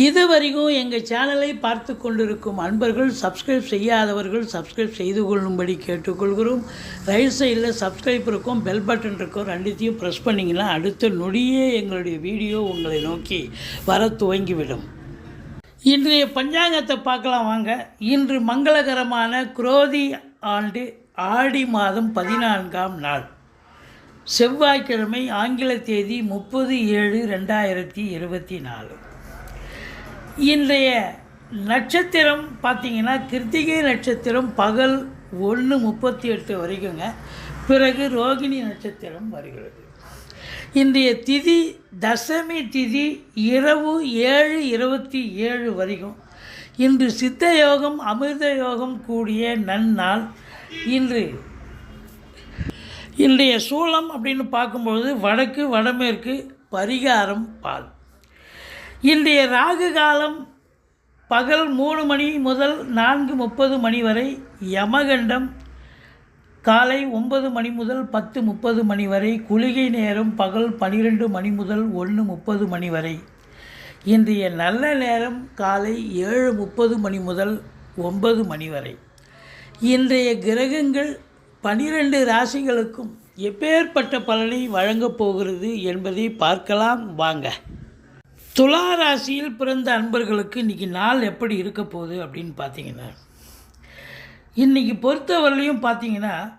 இதுவரைக்கும் எங்கள் சேனலை பார்த்து கொண்டிருக்கும் அன்பர்கள் சப்ஸ்கிரைப் செய்யாதவர்கள் சப்ஸ்கிரைப் செய்து கொள்ளும்படி கேட்டுக்கொள்கிறோம். ரைட் சைடில் சப்ஸ்கிரைப் இருக்கும் பெல் பட்டன் இருக்கும் ரெண்டுத்தையும் ப்ரெஸ் பண்ணிங்கன்னா அடுத்த நொடியே எங்களுடைய வீடியோ உங்களை நோக்கி வர துவங்கிவிடும். இன்றைய பஞ்சாங்கத்தை பார்க்கலாம் வாங்க. இன்று மங்களகரமான குரோதி ஆண்டு ஆடி மாதம் பதினான்காம் நாள். செவ்வாய்க்கிழமை ஆங்கில தேதி முப்பது ஏழு ரெண்டாயிரத்தி இருபத்தி நாலு. இன்றைய நட்சத்திரம் பார்த்தீங்கன்னா கிருத்திகை நட்சத்திரம் பகல் ஒன்று முப்பத்தி எட்டு வரைக்குங்க. பிறகு ரோகிணி நட்சத்திரம் வருகிறது. இன்றைய திதி தசமி திதி இரவு ஏழு இருபத்தி ஏழு வரைக்கும். இன்று சித்த யோகம் அமிர்த யோகம் கூடிய நன்னாள். இன்று இன்றைய சூலம் அப்படின்னு பார்க்கும்பொழுது வடக்கு வடமேற்கு பரிகாரம் பால். இன்றைய ராகு காலம் பகல் மூணு மணி முதல் நான்கு முப்பது மணி வரை யமகண்டம். காலை ஒன்பது மணி முதல் பத்து முப்பது மணி வரை குளிகை நேரம் பகல் பனிரெண்டு மணி முதல் ஒன்று முப்பது மணி வரை. இன்றைய நல்ல நேரம் காலை ஏழு முப்பது மணி முதல் ஒன்பது மணி வரை. இன்றைய கிரகங்கள் பனிரெண்டு ராசிகளுக்கும் எப்பேற்பட்ட பலனை வழங்கப் போகிறது என்பதை பார்க்கலாம். வாங்க. துலா ராசியில் பிறந்த அன்பர்களுக்கு இன்றைக்கி நாள் எப்படி இருக்க போகுது அப்படின்னு பார்த்தீங்கன்னா இன்றைக்கி பொறுத்தவரையிலையும் பார்த்தீங்கன்னா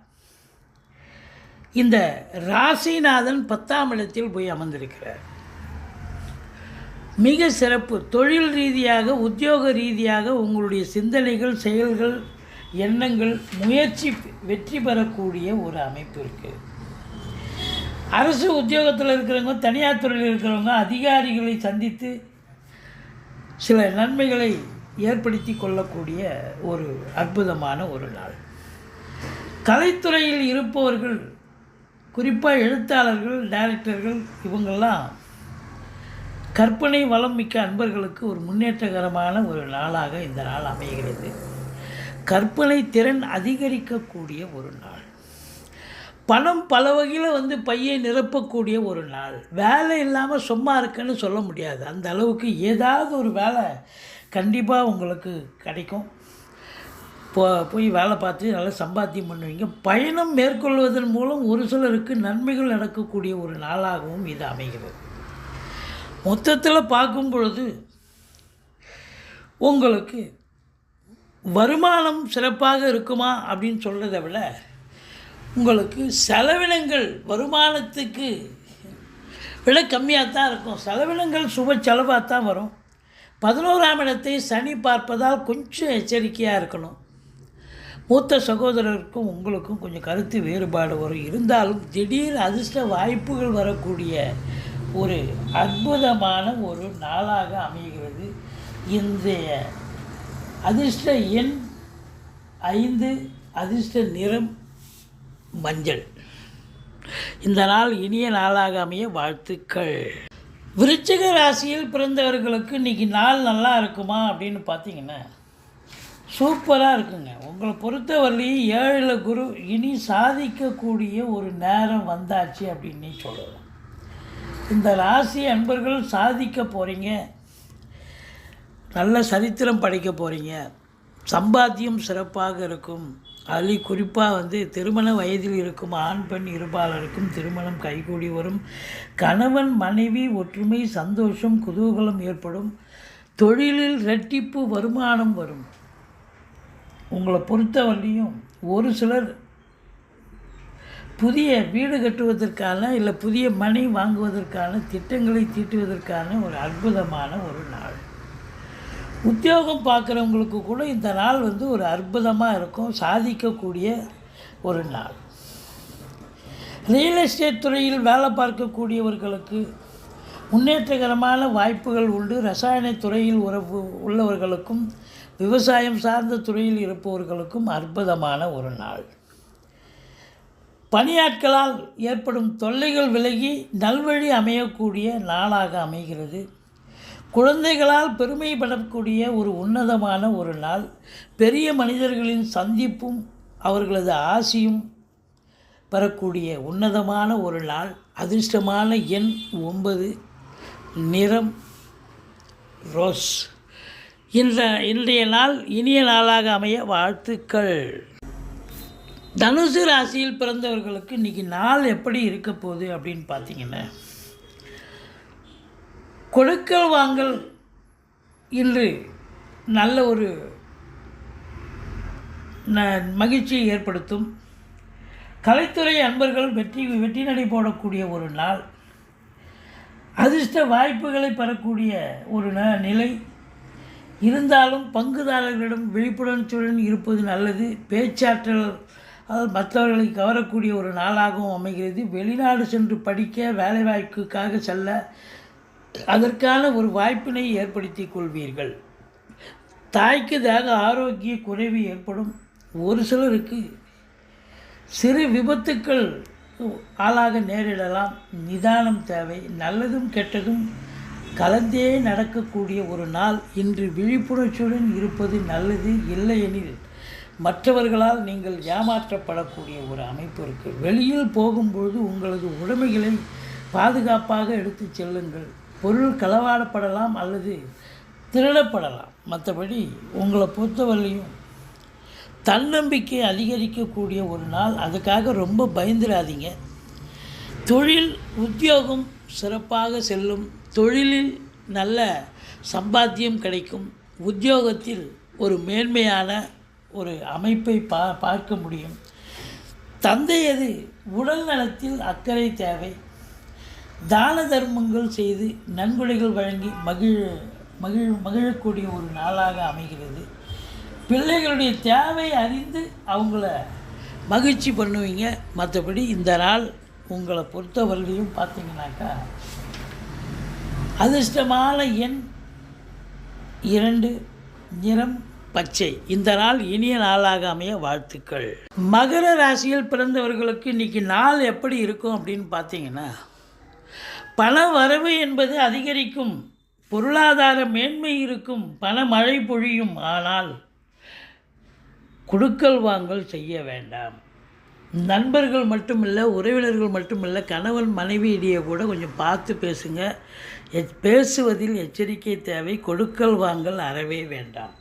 இந்த ராசிநாதன் பத்தாம் இடத்தில் போய் அமர்ந்திருக்கிறார். மிக சிறப்பு. தொழில் ரீதியாக உத்தியோக ரீதியாக உங்களுடைய சிந்தனைகள் செயல்கள் எண்ணங்கள் முயற்சி வெற்றி பெறக்கூடிய ஒரு அமைப்பு இருக்குது அரசு உத்தியோகத்தில் இருக்கிறவங்க தனியார் துறையில் இருக்கிறவங்க அதிகாரிகளை சந்தித்து சில நன்மைகளை ஏற்படுத்தி கொள்ளக்கூடிய ஒரு அற்புதமான ஒரு நாள். கலைத்துறையில் இருப்பவர்கள் குறிப்பாக எழுத்தாளர்கள் டைரக்டர்கள் இவங்கெல்லாம் கற்பனை வளம் மிக்க அன்பர்களுக்கு ஒரு முன்னேற்றகரமான ஒரு நாளாக இந்த நாள் அமைகிறது. கற்பனை திறன் அதிகரிக்கக்கூடிய ஒரு நாள். பணம் பல வகையில் வந்து பையை நிரப்பக்கூடிய ஒரு நாள். வேலை இல்லாமல் சும்மா இருக்குன்னு சொல்ல முடியாது. அந்த அளவுக்கு ஏதாவது ஒரு வேலை கண்டிப்பாக உங்களுக்கு கிடைக்கும். போ போய் வேலை பார்த்து நல்லா சம்பாத்தியம் பண்ணுவீங்க. பயணம் மேற்கொள்வதன் மூலம் ஒரு சிலருக்கு நன்மைகள் நடக்கக்கூடிய ஒரு நாளாகவும் இது அமைகிறது. மொத்தத்தில் பார்க்கும் பொழுது உங்களுக்கு வருமானம் சிறப்பாக இருக்குமா அப்படின்னு சொல்கிறத விட உங்களுக்கு செலவினங்கள் வருமானத்துக்கு விட கம்மியாக தான் இருக்கும். செலவினங்கள் சுப செலவாக தான் வரும். பதினோராம் இடத்தை சனி பார்ப்பதால் கொஞ்சம் எச்சரிக்கையாக இருக்கணும். மூத்த சகோதரருக்கும் உங்களுக்கும் கொஞ்சம் கருத்து வேறுபாடு வரும். இருந்தாலும் திடீர் அதிர்ஷ்ட வாய்ப்புகள் வரக்கூடிய ஒரு அற்புதமான ஒரு நாளாக அமைகிறது. இந்த அதிர்ஷ்ட எண் ஐந்து அதிர்ஷ்ட நிறம் மஞ்சள். இந்த நாள் இனிய நாளாக அமைய வாழ்த்துக்கள். விருச்சிக ராசியில் பிறந்தவர்களுக்கு இன்றைக்கி நாள் நல்லா இருக்குமா அப்படின்னு பார்த்தீங்கன்னா சூப்பராக இருக்குங்க. உங்களை பொறுத்தவரையிலையும் ஏழில் குரு இனி சாதிக்கக்கூடிய ஒரு நேரம் வந்தாச்சு அப்படின்னு சொல்லலாம். இந்த ராசி அன்பர்கள் சாதிக்க போகிறீங்க நல்ல சரித்திரம் படைக்க போகிறீங்க சம்பாத்தியம் சிறப்பாக இருக்கும். அதில் குறிப்பாக வந்து திருமண வயதில் இருக்கும் ஆண் பெண் இருபாலருக்கும் திருமணம் கைகூடி வரும். கணவன் மனைவி ஒற்றுமை சந்தோஷம் குதூகலம் ஏற்படும். தொழிலில் ரெட்டிப்பு வருமானம் வரும். உங்களை பொறுத்தவரையும் ஒரு சிலர் புதிய வீடு கட்டுவதற்கான இல்லை புதிய மனை வாங்குவதற்கான திட்டங்களை தீட்டுவதற்கான ஒரு அற்புதமான ஒரு நாள். உத்தியோகம் பார்க்குறவங்களுக்கு கூட இந்த நாள் வந்து ஒரு அற்புதமாக இருக்கும். சாதிக்கக்கூடிய ஒரு நாள். ரியல் எஸ்டேட் துறையில் வேலை பார்க்கக்கூடியவர்களுக்கு முன்னேற்றகரமான வாய்ப்புகள் உண்டு. ரசாயன துறையில் உறவு உள்ளவர்களுக்கும் விவசாயம் சார்ந்த துறையில் இருப்பவர்களுக்கும் அற்புதமான ஒரு நாள். பணியாட்களால் ஏற்படும் தொல்லைகள் விலகி நல்வழி அமையக்கூடிய நாளாக அமைகிறது. குழந்தைகளால் பெருமைப்படக்கூடிய ஒரு உன்னதமான ஒரு நாள். பெரிய மனிதர்களின் சந்திப்பும் அவர்களது ஆசியும் பெறக்கூடிய உன்னதமான ஒரு நாள். அதிர்ஷ்டமான எண் ஒன்பது நிறம் ரோஸ். இன்ற இன்றைய நாள் இனிய நாளாக அமைய வாழ்த்துக்கள். தனுசு ராசியில் பிறந்தவர்களுக்கு இன்றைக்கி நாள் எப்படி இருக்க போகுது அப்படின்னு பார்த்தீங்கன்னா கொடுக்கல் வாங்கல் இன்று நல்ல ஒரு ந மகிழ்ச்சியை ஏற்படுத்தும். கலைத்துறை அன்பர்கள் வெற்றி வெற்றி நடை போடக்கூடிய ஒரு நாள். அதிர்ஷ்ட வாய்ப்புகளை பெறக்கூடிய ஒரு ந நிலை. இருந்தாலும் பங்குதாரர்களிடம் விழிப்புணர்ச்சியுடன் இருப்பது நல்லது. பேச்சாற்றல் அது மற்றவர்களை கவரக்கூடிய ஒரு நாளாகவும் அமைகிறது. வெளிநாடு சென்று படிக்க வேலைவாய்ப்புக்காக செல்ல அதற்கான ஒரு வாய்ப்பினை ஏற்படுத்தி கொள்வீர்கள். தாய்க்கு தேக ஆரோக்கிய குறைவு ஏற்படும். ஒரு சிலருக்கு சிறு விபத்துக்கள் ஆளாக நேரிடலாம். நிதானம் தேவை. நல்லதும் கெட்டதும் கலந்தே நடக்கக்கூடிய ஒரு நாள். இன்று விழிப்புணர்ச்சியுடன் இருப்பது நல்லது இல்லையெனில் மற்றவர்களால் நீங்கள் ஏமாற்றப்படக்கூடிய ஒரு அமைப்பு இருக்குது வெளியில் போகும்பொழுது உங்களது உடைமைகளை பாதுகாப்பாக எடுத்து செல்லுங்கள். பொருள் களவாடப்படலாம் அல்லது திருடப்படலாம். மற்றபடி உங்களை பொறுத்தவரையும் தன்னம்பிக்கை அதிகரிக்கக்கூடிய ஒரு நாள். அதுக்காக ரொம்ப பயந்துடாதீங்க. தொழில் உத்தியோகம் சிறப்பாக செல்லும். தொழிலில் நல்ல சம்பாத்தியம் கிடைக்கும். உத்தியோகத்தில் ஒரு மேன்மையான ஒரு அமைப்பை பா பார்க்க முடியும். தந்தையது உடல் நலத்தில் அக்கறை தேவை. தான தர்மங்கள் செய்து நன்கொடைகள் வழங்கி மகிழ் மகிழ் மகிழக்கூடிய ஒரு நாளாக அமைகிறது. பிள்ளைகளுடைய தேவை அறிந்து அவங்கள மகிழ்ச்சி பண்ணுவீங்க. மற்றபடி இந்த நாள் உங்களை பொறுத்தவரையிலையும் பார்த்தீங்கன்னாக்கா அதிர்ஷ்டமான எண் இரண்டு நிறம் பச்சை. இந்த நாள் இனிய நாளாக அமைய வாழ்த்துக்கள். மகர ராசியில் பிறந்தவர்களுக்கு இன்றைக்கி நாள் எப்படி இருக்கும் அப்படின்னு பார்த்தீங்கன்னா பண வரவு என்பது அதிகரிக்கும் பொருளாதார மேன்மை இருக்கும் பண மழை பொழியும். ஆனால் கொடுக்கல் வாங்கல் செய்ய வேண்டாம். நண்பர்கள் மட்டுமில்லை உறவினர்கள் மட்டுமில்லை கணவன் மனைவியிடையே கூட கொஞ்சம் பார்த்து பேசுங்க. எச் பேசுவதில் எச்சரிக்கை தேவை. கொடுக்கல் வாங்கல் அறவே வேண்டாம்.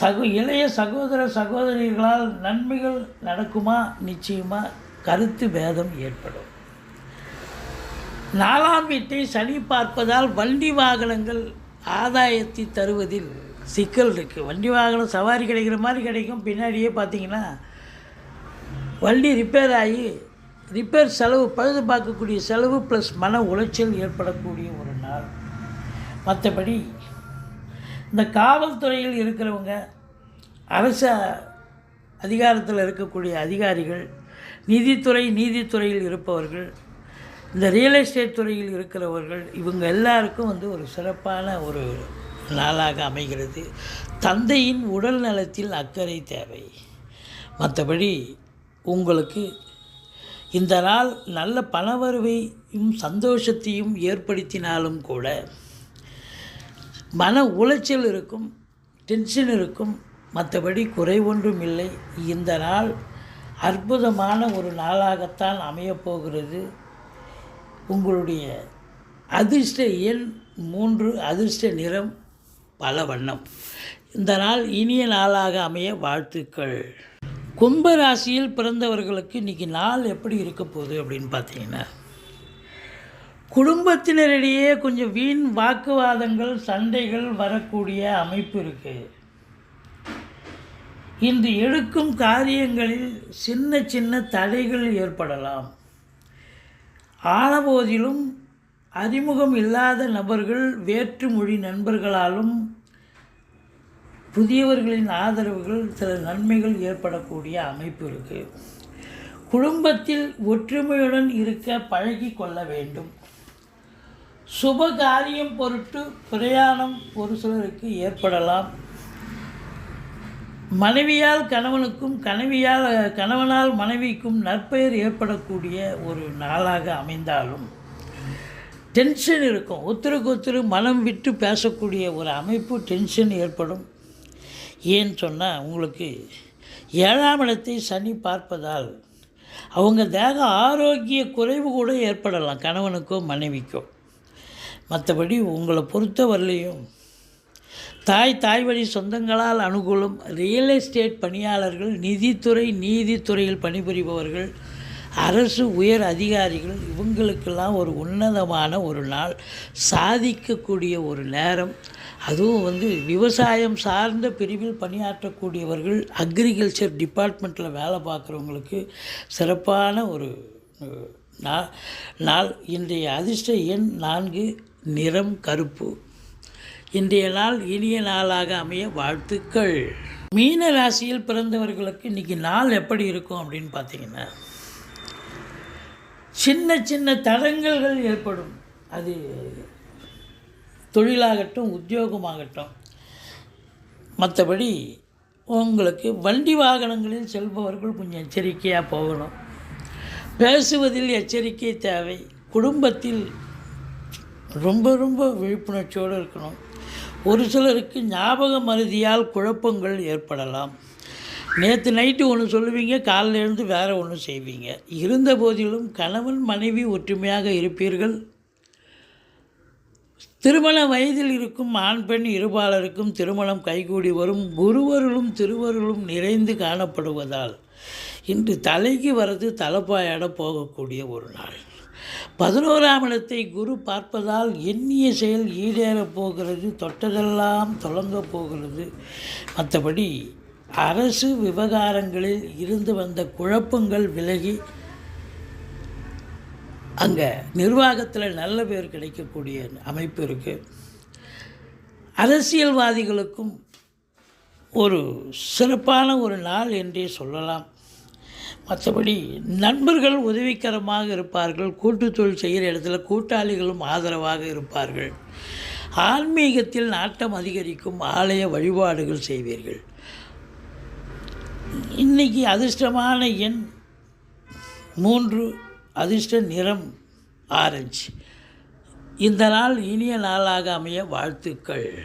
சகோ இளைய சகோதர சகோதரிகளால் நன்மைகள் நடக்குமா? நிச்சயமாக கருத்து பேதம் ஏற்படும். நாலாம் வீட்டை சனி பார்ப்பதால் வண்டி வாகனங்கள் ஆதாயத்தை தருவதில் சிக்கல் இருக்குது வண்டி வாகனம் சவாரி கிடைக்கிற மாதிரி கிடைக்கும். பின்னாடியே பார்த்தீங்கன்னா வண்டி ரிப்பேர் ஆகி ரிப்பேர் செலவு பழுது பார்க்கக்கூடிய செலவு ப்ளஸ் மன உளைச்சல் ஏற்படக்கூடிய ஒரு நாள். மற்றபடி இந்த காவல்துறையில் இருக்கிறவங்க அரச அதிகாரத்தில் இருக்கக்கூடிய அதிகாரிகள் நீதித்துறை நீதித்துறையில் இருப்பவர்கள் இந்த ரியல் எஸ்டேட் துறையில் இருக்கிறவர்கள் இவங்க எல்லாருக்கும் வந்து ஒரு சிறப்பான ஒரு நாளாக அமைகிறது. தந்தையின் உடல் நலத்தில் அக்கறை தேவை. மற்றபடி உங்களுக்கு இந்த நாள் நல்ல பணவரவையும் சந்தோஷத்தையும் ஏற்படுத்தினாலும் கூட மன உளைச்சல் இருக்கும் டென்ஷன் இருக்கும் மற்றபடி குறை ஒன்றும் இல்லை. இந்த நாள் அற்புதமான ஒரு நாளாகத்தான் அமையப்போகிறது உங்களுடைய அதிர்ஷ்ட எண் மூன்று அதிர்ஷ்ட நிறம் பல வண்ணம். இந்த நாள் இனிய நாளாக அமைய வாழ்த்துக்கள். கும்ப ராசியில் பிறந்தவர்களுக்கு இன்றைக்கி நாள் எப்படி இருக்க போகுது அப்படின்னு பார்த்தீங்கன்னா குடும்பத்தினரிடையே கொஞ்சம் வீண் வாக்குவாதங்கள் சண்டைகள் வரக்கூடிய அமைப்பு இருக்குது இன்று எடுக்கும் காரியங்களில் சின்ன சின்ன தடைகள் ஏற்படலாம். ஆனபோதிலும் அறிமுகம் இல்லாத நபர்கள் வேற்று மொழி நண்பர்களாலும் புதியவர்களின் ஆதரவுகள் சில நன்மைகள் ஏற்படக்கூடிய அமைப்பு இருக்குது குடும்பத்தில் ஒற்றுமையுடன் இருக்க பழகி கொள்ள வேண்டும். சுப காரியம் பொருட்டு பிரயாணம் ஒரு சிலருக்கு ஏற்படலாம். மனைவியால் கணவனுக்கும் கணவியால் கணவனால் மனைவிக்கும் நற்பெயர் ஏற்படக்கூடிய ஒரு நாளாக அமைந்தாலும் டென்ஷன் இருக்கும். ஒருத்தருக்கு ஒருத்தர் மனம் விட்டு பேசக்கூடிய ஒரு அமைப்பு டென்ஷன் ஏற்படும். ஏன்னு சொன்னால் உங்களுக்கு ஏழாம் இடத்தை சனி பார்ப்பதால் அவங்க தேக ஆரோக்கிய குறைவு கூட ஏற்படலாம் கணவனுக்கோ மனைவிக்கோ. மற்றபடி உங்களை பொறுத்தவரையிலையும் தாய் தாய் வழி சொந்தங்களால் அனுகூலம் ரியல் எஸ்டேட் பணியாளர்கள் நிதித்துறை நீதித்துறையில் பணிபுரிபவர்கள் அரசு உயர் அதிகாரிகள் இவங்களுக்கெல்லாம் ஒரு உன்னதமான ஒரு நாள் சாதிக்கக்கூடிய ஒரு நேரம். அதுவும் வந்து விவசாயம் சார்ந்த பிரிவில் பணியாற்றக்கூடியவர்கள் அக்ரிகல்ச்சர் டிபார்ட்மெண்ட்டில் வேலை பார்க்குறவங்களுக்கு சிறப்பான ஒரு நாள். இன்றைய அதிர்ஷ்ட எண் நான்கு நிறம் கருப்பு. இன்றைய நாள் இனிய நாளாக அமைய வாழ்த்துக்கள். மீன ராசியில் பிறந்தவர்களுக்கு இன்றைக்கி நாள் எப்படி இருக்கும் அப்படின்னு பார்த்தீங்கன்னா சின்ன சின்ன தடங்கல்கள் ஏற்படும். அது தொழிலாகட்டும் உத்தியோகமாகட்டும். மற்றபடி உங்களுக்கு வண்டி வாகனங்களில் செல்பவர்கள் கொஞ்சம் எச்சரிக்கையாக போகணும். பேசுவதில் எச்சரிக்கை தேவை. குடும்பத்தில் ரொம்ப ரொம்ப விழிப்புணர்ச்சியோடு இருக்கணும். ஒரு சிலருக்கு ஞாபக மருதியால் குழப்பங்கள் ஏற்படலாம். நேற்று நைட்டு ஒன்று சொல்லுவீங்க காலைல இருந்து வேறு ஒன்று செய்வீங்க. இருந்த போதிலும் கணவன் மனைவி ஒற்றுமையாக இருப்பீர்கள். திருமண வயதில் இருக்கும் ஆண் பெண் இருபாலருக்கும் திருமணம் கைகூடி வரும் குருவருளும் திருவருளும் நிறைந்து காணப்படுவதால் இன்று தலைக்கு வரது தலைப்பாயாட போகக்கூடிய ஒரு நாள். பதினோராம் இடத்தை குரு பார்ப்பதால் எண்ணிய செயல் ஈடேறப் போகிறது தொட்டதெல்லாம் தொடங்கப் போகிறது. மற்றபடி அரசு விவகாரங்களில் இருந்து வந்த குழப்பங்கள் விலகி அங்கே நிர்வாகத்தில் நல்ல பேர் கிடைக்கக்கூடிய அமைப்பு இருக்குது அரசியல்வாதிகளுக்கும் ஒரு சிறப்பான ஒரு நாள் என்றே சொல்லலாம். மற்றபடி நண்பர்கள் உதவிகரமாக இருப்பார்கள் கூட்டு தொழில் செய்கிற இடத்துல கூட்டாளிகளும் ஆதரவாக இருப்பார்கள். ஆன்மீகத்தில் நாட்டம் அதிகரிக்கும் ஆலய வழிபாடுகள் செய்வீர்கள். இன்னைக்கு அதிர்ஷ்டமான எண் மூன்று அதிர்ஷ்ட நிறம் ஆரஞ்சு. இந்த நாள் இனிய நாளாக அமைய வாழ்த்துக்கள்.